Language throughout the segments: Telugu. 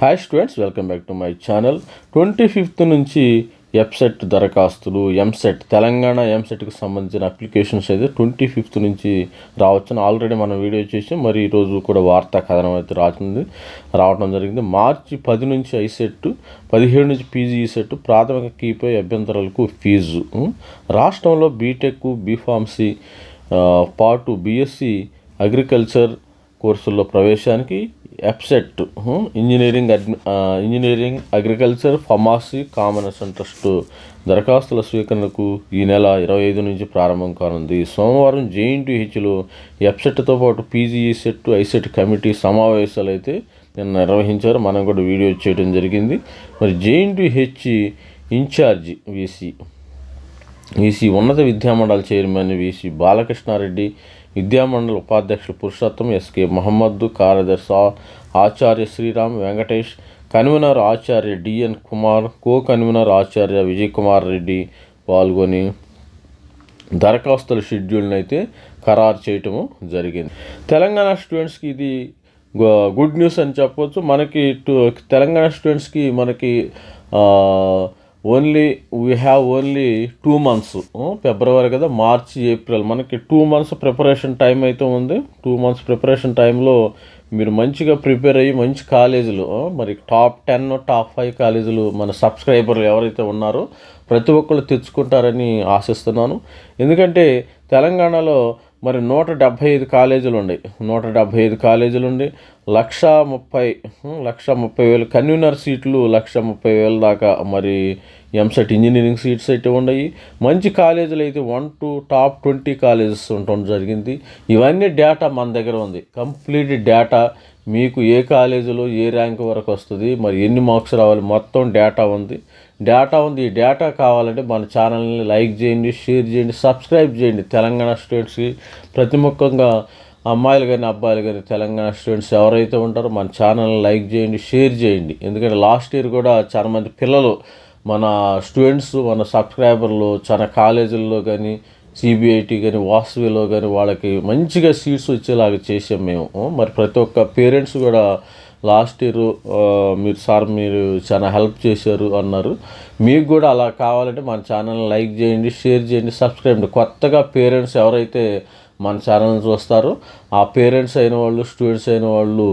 Hi students welcome back to my channel twenty fifth నుంచి ఎఫ్సెట్ దరఖాస్తులు ఎంసెట్ తెలంగాణ ఎంసెట్కి సంబంధించిన అప్లికేషన్స్ అయితే ట్వంటీ ఫిఫ్త్ నుంచి రావచ్చని ఆల్రెడీ మనం వీడియో చేసి. మరి ఈరోజు కూడా వార్తా కథనం అయితే రాసింది రావడం జరిగింది. మార్చి పది నుంచి ఐసెట్ పదిహేడు నుంచి పీజీ సెట్ ప్రాథమిక కీపై అభ్యంతరాలకు ఫీజు. రాష్ట్రంలో బీటెక్ బీఫార్మసీ పాటు బీఎస్సీ అగ్రికల్చర్ కోర్సుల్లో ప్రవేశానికి EAPCET engineering అడ్మి engineering agriculture pharmacy commerce trust దరఖాస్తుల స్వీకరణకు ఈ నెల ఇరవై ఐదు నుంచి ప్రారంభం కానుంది. సోమవారం జేఎన్టీహెచ్లో ఎప్సెట్తో పాటు పీజీఈ సెట్ ఐసెట్ కమిటీ సమావేశాలు అయితే నిన్న నిర్వహించారు. మనం కూడా వీడియో చేయడం జరిగింది. మరి జేఎన్టీహెచ్ ఇన్ఛార్జి వీసీ వీసీ ఉన్నత విద్యామండలి చైర్మన్ వీసీ బాలకృష్ణారెడ్డి విద్యామండలి ఉపాధ్యక్షులు పురుషోత్తం ఎస్కే మహమ్మద్ కార్యదర్శి ఆచార్య శ్రీరామ్ వెంకటేష్ కన్వీనర్ ఆచార్య D N Kumar co convener ఆచార్య విజయ్ కుమార్ రెడ్డి పాల్గొని దరఖాస్తుల షెడ్యూల్ని అయితే ఖరారు చేయటము జరిగింది. తెలంగాణ స్టూడెంట్స్కి ఇది గుడ్ న్యూస్ అని చెప్పవచ్చు మనకి టు- తెలంగాణ స్టూడెంట్స్కి మనకి only we have only two months February కదా మార్చి ఏప్రిల్. మనకి టూ మంత్స్ ప్రిపరేషన్ టైం అయితే ఉంది. టూ మంత్స్ ప్రిపరేషన్ టైంలో మీరు మంచిగా ప్రిపేర్ అయ్యి మంచి కాలేజీలు మరి టాప్ టెన్ టాప్ ఫైవ్ కాలేజీలు మన సబ్స్క్రైబర్లు ఎవరైతే ఉన్నారో ప్రతి ఒక్కళ్ళు తెచ్చుకుంటారని ఆశిస్తున్నాను. ఎందుకంటే తెలంగాణలో మరి నూట డెబ్భై ఐదు కాలేజీలు ఉన్నాయి నూట డెబ్భై ఐదు కాలేజీలు ఉండి లక్ష ముప్పై లక్ష ముప్పై వేలు కన్వీనర్ సీట్లు లక్ష ముప్పై వేల దాకా మరి ఎంసెట్ ఇంజనీరింగ్ సీట్స్ అయితే ఉన్నాయి మంచి కాలేజీలు అయితే one to top twenty colleges ఉండటం జరిగింది. ఇవన్నీ డేటా మన దగ్గర ఉంది. కంప్లీట్ డేటా మీకు ఏ కాలేజీలో ఏ ర్యాంక్ వరకు వస్తుంది మరి ఎన్ని మార్క్స్ రావాలి మొత్తం డేటా ఉంది. డేటా ఉంది ఈ డేటా కావాలంటే మన ఛానల్ని లైక్ చేయండి షేర్ చేయండి సబ్స్క్రైబ్ చేయండి. తెలంగాణ స్టూడెంట్స్కి ప్రతి ముఖ్యంగా అమ్మాయిలు కానీ అబ్బాయిలు కానీ తెలంగాణ స్టూడెంట్స్ ఎవరైతే ఉంటారో మన ఛానల్ని లైక్ చేయండి షేర్ చేయండి. ఎందుకంటే లాస్ట్ ఇయర్ కూడా చాలా మంది పిల్లలు మన స్టూడెంట్స్ మన సబ్స్క్రైబర్లు చాలా కాలేజీల్లో కానీ సిబిఐటి కానీ వాసవిలో కానీ వాళ్ళకి మంచిగా సీట్స్ వచ్చేలాగా చేసాం మేము. మరి ప్రతి ఒక్క పేరెంట్స్ కూడా లాస్ట్ ఇయర్ మీరు సార్ మీరు చాలా హెల్ప్ చేశారు అన్నారు. మీకు కూడా అలా కావాలంటే మన ఛానల్ని లైక్ చేయండి షేర్ చేయండి సబ్స్క్రైబ్ చేయండి. కొత్తగా పేరెంట్స్ ఎవరైతే మన ఛానల్ని చూస్తారో ఆ పేరెంట్స్ అయిన వాళ్ళు స్టూడెంట్స్ అయిన వాళ్ళు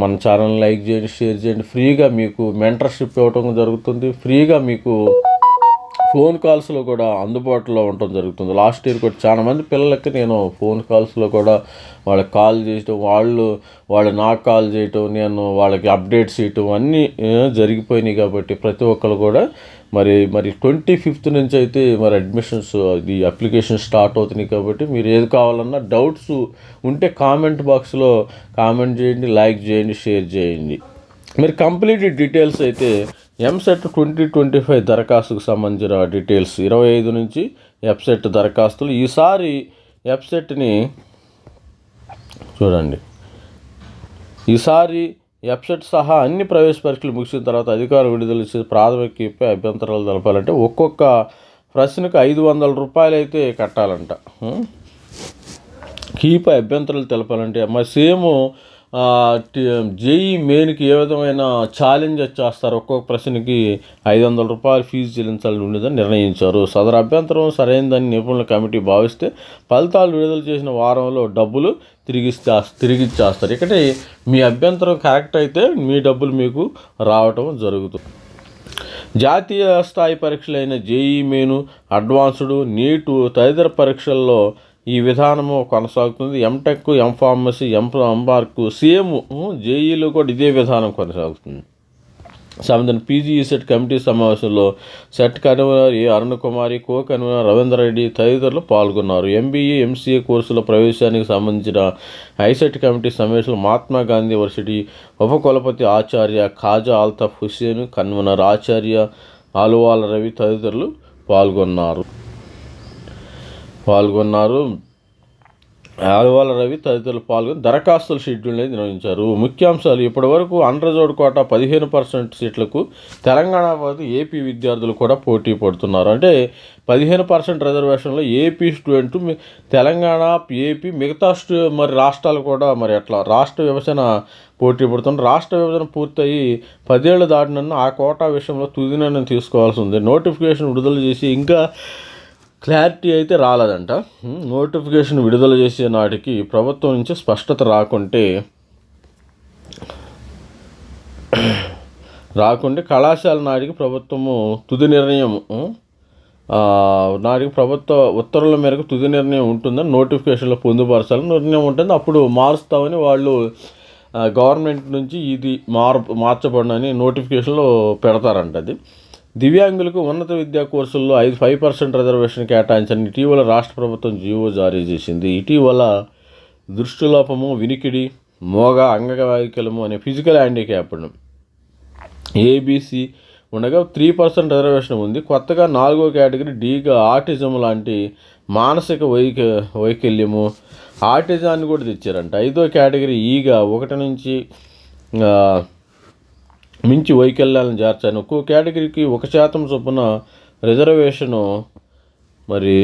మన ఛానల్ని లైక్ చేయండి షేర్ చేయండి. ఫ్రీగా మీకు మెంటర్షిప్ ఇవ్వటం జరుగుతుంది. ఫ్రీగా మీకు ఫోన్ కాల్స్లో కూడా అందుబాటులో ఉండటం జరుగుతుంది. లాస్ట్ ఇయర్ కూడా చాలా మంది పిల్లలకి నేను ఫోన్ కాల్స్లో కూడా వాళ్ళకి కాల్ చేయటం వాళ్ళు వాళ్ళు నాకు కాల్ చేయటం నేను వాళ్ళకి అప్డేట్స్ ఇవ్వటం అన్నీ జరిగిపోయినాయి కాబట్టి ప్రతి ఒక్కరు కూడా మరి మరి ట్వంటీ ఫిఫ్త్ నుంచి అయితే మరి అడ్మిషన్స్ అది అప్లికేషన్ స్టార్ట్ అవుతున్నాయి కాబట్టి మీరు ఏది కావాలన్నా డౌట్స్ ఉంటే కామెంట్ బాక్స్లో కామెంట్ చేయండి లైక్ చేయండి షేర్ చేయండి. మీరు కంప్లీట్ డీటెయిల్స్ అయితే ఎంసెట్ ట్వంటీ ట్వంటీ ఫైవ్ దరఖాస్తుకు సంబంధించిన డీటెయిల్స్ ఇరవై ఐదు నుంచి ఎఫ్సెట్ దరఖాస్తులు. ఈసారి ఎఫ్సెట్ని చూడండి. ఈసారి ఎఫ్సెట్ సహా అన్ని ప్రవేశ పరీక్షలు ముగిసిన తర్వాత అధికారులు విడుదల చేసే ప్రాథమిక కీపై అభ్యంతరాలు తెలపాలంటే ఒక్కొక్క ప్రశ్నకు ఐదు వందల రూపాయలు అయితే కట్టాలంట కీపై అభ్యంతరాలు తెలపాలంటే మరి సేమ్ జేఈ మెయిన్కి ఏ విధమైన ఛాలెంజ్ చేస్తారు ఒక్కొక్క ప్రశ్నకి ఐదు వందల రూపాయలు ఫీజు చెల్లించాలని ఉండేదని నిర్ణయించారు. సదరు అభ్యంతరం సరైనదని నిపుణుల కమిటీ భావిస్తే ఫలితాలు విడుదల చేసిన వారంలో డబ్బులు తిరిగిస్తే తిరిగిచ్చేస్తారు. ఇక్కడ మీ అభ్యంతరం కరెక్ట్ అయితే మీ డబ్బులు మీకు రావటం జరుగుతుంది జాతీయ స్థాయి పరీక్షలైన జేఈ మెయిన్ అడ్వాన్స్డ్ నీటు తదితర పరీక్షల్లో ఈ విధానము కొనసాగుతుంది. MTech MPharmacy M MArch same జేఈలో కూడా ఇదే విధానం కొనసాగుతుంది. సంబంధించిన పీజీ సెట్ కమిటీ సమావేశంలో CET convener A Arun Kumari co convener Ravindra Reddy తదితరులు పాల్గొన్నారు. ఎంబీఏ ఎంసీఏ కోర్సుల ప్రవేశానికి సంబంధించిన ఐసెట్ కమిటీ సమావేశంలో మహాత్మా గాంధీ యూనివర్సిటీ ఉపకులపతి ఆచార్య ఖాజా అల్తాఫ్ హుస్సేన్ కన్వీనర్ ఆచార్య ఆలువాల రవి తదితరులు పాల్గొన్నారు. పాల్గొన్నారు. ఆదివాల రవి తదితరులు పాల్గొని దరఖాస్తుల షెడ్యూల్ అనేది నిర్వహించారు. ముఖ్యాంశాలు ఇప్పటివరకు అండ్రజోడ్ కోట పదిహేను పర్సెంట్ సీట్లకు తెలంగాణ పాటు ఏపీ విద్యార్థులు కూడా పోటీ పడుతున్నారు. అంటే పదిహేను పర్సెంట్ రిజర్వేషన్లో ఏపీ స్టూడెంట్ తెలంగాణ ఏపీ మిగతా స్టూ మరి రాష్ట్రాలు కూడా మరి అట్లా రాష్ట్ర విభజన పోటీ పడుతున్నారు. రాష్ట్ర విభజన పూర్తయి పదేళ్ళు దాటినన్ను ఆ కోటా విషయంలో తుది నిర్ణయం తీసుకోవాల్సి ఉంది. నోటిఫికేషన్ విడుదల చేసి ఇంకా క్లారిటీ అయితే రాలేదంట. నోటిఫికేషన్ విడుదల చేసే నాటికి ప్రభుత్వం నుంచి స్పష్టత రాకుంటే రాకుంటే కళాశాల నాటికి ప్రభుత్వము తుది నిర్ణయం నాటికి ప్రభుత్వ ఉత్తర్వుల మేరకు తుది నిర్ణయం ఉంటుందని నోటిఫికేషన్లో పొందుపరచాలని నిర్ణయం ఉంటుంది. అప్పుడు మారుస్తామని వాళ్ళు గవర్నమెంట్ నుంచి ఇది మార్ మార్చబడినని నోటిఫికేషన్లో పెడతారంట అది. దివ్యాంగులకు ఉన్నత విద్యా కోర్సుల్లో ఐదు ఫైవ్ పర్సెంట్ రిజర్వేషన్ కేటాయించని ఇటీవల రాష్ట్ర ప్రభుత్వం జీవో జారీ చేసింది. ఇటీవల దృష్టిలోపము వినికిడి మోగ అంగవైకల్యము అనే ఫిజికల్ హ్యాండిక్యాప్ను. ఏబీసీ ఉండగా త్రీ పర్సెంట్ రిజర్వేషన్ ఉంది. కొత్తగా నాలుగో కేటగిరీ డీగా ఆటిజం లాంటి మానసిక వైక వైకల్యము ఆటిజాన్ని కూడా తెచ్చారంట. ఐదో కేటగిరీ ఈగా ఒకటి నుంచి మించి వైకల్యాలను చేర్చాను ఒక్కో కేటగిరీకి ఒక శాతం చొప్పున రిజర్వేషను మరి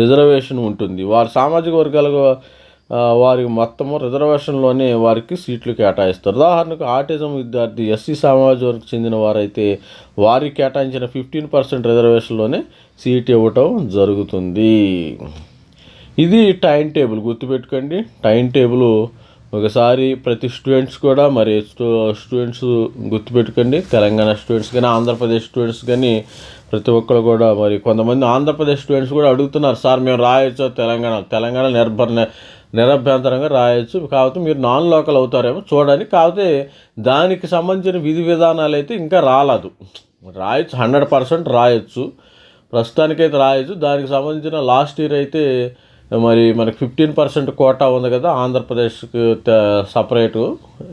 రిజర్వేషన్ ఉంటుంది. వారి సామాజిక వర్గాలకు వారి మొత్తము రిజర్వేషన్లోనే వారికి సీట్లు కేటాయిస్తారు. ఉదాహరణకు ఆటిజం విద్యార్థి ఎస్సీ సామాజిక వర్గం చెందిన వారైతే వారికి కేటాయించిన ఫిఫ్టీన్ పర్సెంట్ రిజర్వేషన్లోనే సీట్ ఇవ్వటం జరుగుతుంది. ఇది టైం టేబుల్. గుర్తుపెట్టుకోండి టైం టేబుల్ ఒకసారి ప్రతి స్టూడెంట్స్ కూడా మరి స్టూ స్టూడెంట్స్ గుర్తుపెట్టుకోండి. తెలంగాణ స్టూడెంట్స్ కానీ ఆంధ్రప్రదేశ్ స్టూడెంట్స్ కానీ ప్రతి ఒక్కరు కూడా మరి కొంతమంది ఆంధ్రప్రదేశ్ స్టూడెంట్స్ కూడా అడుగుతున్నారు సార్ మేము రాయొచ్చు తెలంగాణ తెలంగాణ నిర్భర నిరభ్యంతరంగా రాయొచ్చు. కాకపోతే మీరు నాన్ లోకల్ అవుతారేమో చూడండి. కాకపోతే దానికి సంబంధించిన విధి విధానాలు అయితే ఇంకా రాలేదు. రాయొచ్చు హండ్రెడ్ పర్సెంట్ రాయొచ్చు. ప్రస్తుతానికైతే రాయొచ్చు. దానికి సంబంధించిన లాస్ట్ ఇయర్ అయితే మరి మనకి ఫిఫ్టీన్ పర్సెంట్ కోటా ఉంది కదా ఆంధ్రప్రదేశ్కి సపరేటు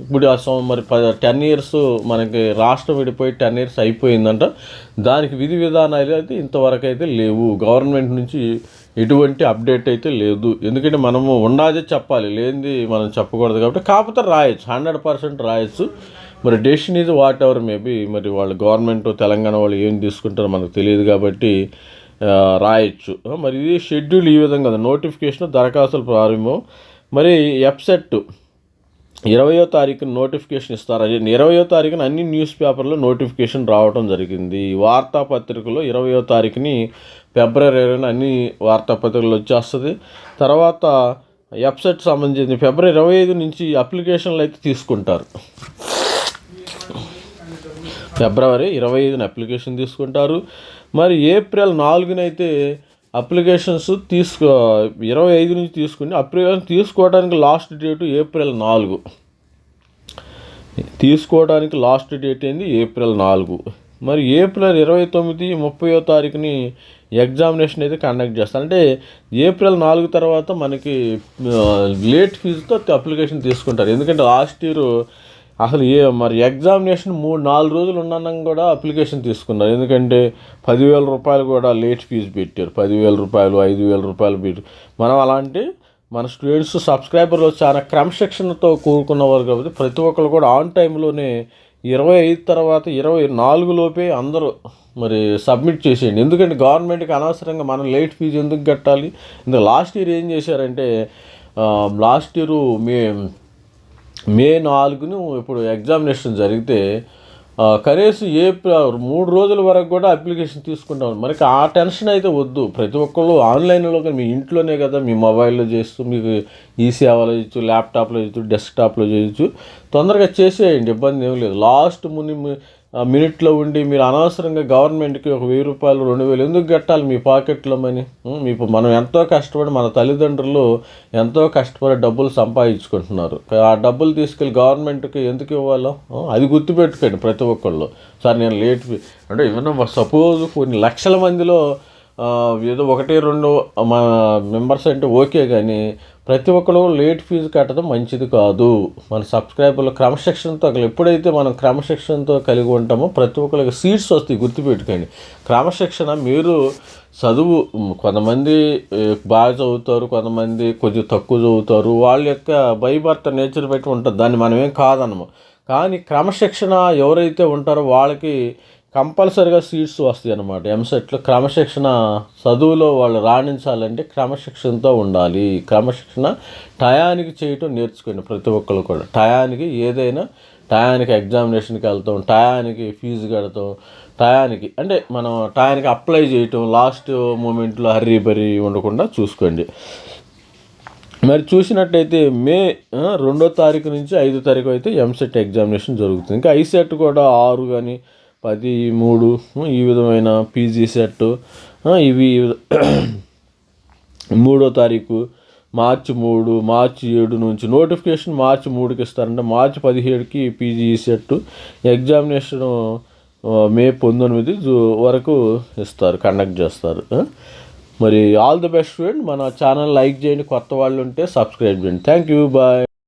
ఇప్పుడు అసలు మరి ప టెన్ ఇయర్స్ మనకి రాష్ట్రం విడిపోయి టెన్ ఇయర్స్ అయిపోయిందంట. దానికి విధి విధానాలు అయితే ఇంతవరకు అయితే లేవు. గవర్నమెంట్ నుంచి ఎటువంటి అప్డేట్ అయితే లేదు. ఎందుకంటే మనము ఉండాదే చెప్పాలి. లేనిది మనం చెప్పకూడదు కాబట్టి కాకపోతే రాయొచ్చు. హండ్రెడ్ పర్సెంట్ రాయొచ్చు. మరి డెసిషన్ ఇది వాట్ ఎవర్ మేబీ మరి వాళ్ళు గవర్నమెంట్ తెలంగాణ వాళ్ళు ఏం తీసుకుంటారో మనకు తెలియదు కాబట్టి రాయొచ్చు. మరి ఇది షెడ్యూల్ ఈ విధంగా నోటిఫికేషన్ దరఖాస్తుల ప్రారంభం. మరి ఎప్సెట్ ఇరవయో తారీఖున నోటిఫికేషన్ ఇస్తారు. అది ఇరవయో తారీఖున అన్ని న్యూస్ పేపర్లో నోటిఫికేషన్ రావడం జరిగింది. వార్తాపత్రికలో ఇరవయో తారీఖుని ఫిబ్రవరి ఇరవైన అన్ని వార్తాపత్రికలు వచ్చేస్తుంది. తర్వాత వెబ్సైట్ సంబంధించి ఫిబ్రవరి ఇరవై ఐదు నుంచి అప్లికేషన్లు అయితే తీసుకుంటారు. ఫిబ్రవరి ఇరవై ఐదున అప్లికేషన్ తీసుకుంటారు. మరి ఏప్రిల్ నాలుగునైతే అప్లికేషన్స్ తీసుకో ఇరవై ఐదు నుంచి తీసుకుని అప్లికేషన్ తీసుకోవడానికి లాస్ట్ డేటు ఏప్రిల్ నాలుగు. తీసుకోవడానికి లాస్ట్ డేట్ ఏంది? ఏప్రిల్ నాలుగు. మరి ఏప్రిల్ ఇరవై తొమ్మిది ముప్పయో తారీఖుని ఎగ్జామినేషన్ అయితే కండక్ట్ చేస్తారు. అంటే ఏప్రిల్ నాలుగు తర్వాత మనకి లేట్ ఫీజుతో అప్లికేషన్ తీసుకుంటారు. ఎందుకంటే లాస్ట్ ఇయర్ అసలు ఏ మరి ఎగ్జామినేషన్ మూడు నాలుగు రోజులు ఉన్నాను కూడా అప్లికేషన్ తీసుకున్నారు. ఎందుకంటే పదివేల రూపాయలు కూడా లేట్ ఫీజు పెట్టారు. పదివేల రూపాయలు ఐదు వేల రూపాయలు పెట్టి మనం అలాంటి మన స్టూడెంట్స్ సబ్స్క్రైబర్లు చాలా క్రమశిక్షణతో కూరుకున్నవారు కాబట్టి ప్రతి ఒక్కరు కూడా ఆన్ టైంలోనే ఇరవై ఐదు తర్వాత ఇరవై నాలుగు లోపే అందరూ మరి సబ్మిట్ చేసేయండి. ఎందుకంటే గవర్నమెంట్కి అనవసరంగా మనం లేట్ ఫీజు ఎందుకు కట్టాలి? ఇంకా లాస్ట్ ఇయర్ ఏం చేశారంటే లాస్ట్ ఇయర్ మే మే నాలుగును ఇప్పుడు ఎగ్జామినేషన్ జరిగితే కనీసం ఏప్రిల్ మూడు రోజుల వరకు కూడా అప్లికేషన్ తీసుకుంటాం. మనకి ఆ టెన్షన్ అయితే వద్దు. ప్రతి ఒక్కళ్ళు ఆన్లైన్లో కానీ మీ ఇంట్లోనే కదా మీ మొబైల్లో చేస్తూ మీకు ఈ సేవలో చేయొచ్చు ల్యాప్టాప్లో చేయొచ్చు డెస్క్టాప్లో చేయొచ్చు. తొందరగా చేసేయండి ఇబ్బంది ఏం లేదు. లాస్ట్ ముని మినిట్లో ఉండి మీరు అనవసరంగా గవర్నమెంట్కి ఒక వెయ్యి రూపాయలు రెండు వేలు ఎందుకు కట్టాలి మీ పాకెట్లో మని? మీకు మనం ఎంతో కష్టపడి మన తల్లిదండ్రులు ఎంతో కష్టపడి డబ్బులు సంపాదించుకుంటున్నారు. ఆ డబ్బులు తీసుకెళ్ళి గవర్నమెంట్కి ఎందుకు ఇవ్వాలో? అది గుర్తుపెట్టుకోండి ప్రతి ఒక్కళ్ళు. సార్ నేను లేట్ అంటే ఏమన్నా సపోజ్ కొన్ని లక్షల మందిలో ఏదో ఒకటి రెండు మా మెంబర్స్ అంటే ఓకే కానీ ప్రతి ఒక్కరు లేట్ ఫీజు కట్టడం మంచిది కాదు. మన సబ్స్క్రైబర్లు క్రమశిక్షణతో అక్కడ ఎప్పుడైతే మనం క్రమశిక్షణతో కలిగి ఉంటామో ప్రతి ఒక్కరికి సీట్స్ వస్తాయి గుర్తుపెట్టుకోండి. క్రమశిక్షణ మీరు చదువు కొంతమంది బాగా చదువుతారు కొంతమంది కొద్దిగా తక్కువ చదువుతారు వాళ్ళ యొక్క భయభర్త నేచర్ పెట్టి ఉంటుంది. దాన్ని మనమేం కాదనము. కానీ క్రమశిక్షణ ఎవరైతే ఉంటారో వాళ్ళకి కంపల్సరిగా సీట్స్ వస్తాయి అన్నమాట. ఎంసెట్లో క్రమశిక్షణ చదువులో వాళ్ళు రాణించాలంటే క్రమశిక్షణతో ఉండాలి. క్రమశిక్షణ టయానికి చేయటం నేర్చుకోండి ప్రతి ఒక్కరు కూడా. టయానికి ఏదైనా టయానికి ఎగ్జామినేషన్కి వెళ్తాం టయానికి ఫీజు కడతాం టయానికి అంటే మనం టయానికి అప్లై చేయటం లాస్ట్ మూమెంట్లో హర్రీ బరీ ఉండకుండా చూసుకోండి. మరి చూసినట్టయితే మే రెండో తారీఖు నుంచి ఐదో తారీఖు అయితే ఎంసెట్ ఎగ్జామినేషన్ జరుగుతుంది. ఇంకా ఐసెట్ కూడా ఆరు కానీ పది మూడు ఈ విధమైన పీజీ సెట్ ఇవి ఈ విధ- మూడో తారీఖు మార్చి మూడు మార్చి ఏడు నుంచి నోటిఫికేషన్ మార్చి మూడుకి ఇస్తారంటే. మార్చి పదిహేడుకి పీజీ సెట్ ఎగ్జామినేషన్ మే పంతొమ్మిది జూ- వరకు ఇస్తారు కండక్ట్ చేస్తారు మరి ఆల్ ది బెస్ట్ స్టూడెంట్ మన ఛానల్ లైక్ చేయండి. కొత్త వాళ్ళు ఉంటే సబ్స్క్రైబ్ చేయండి. Thank you bye.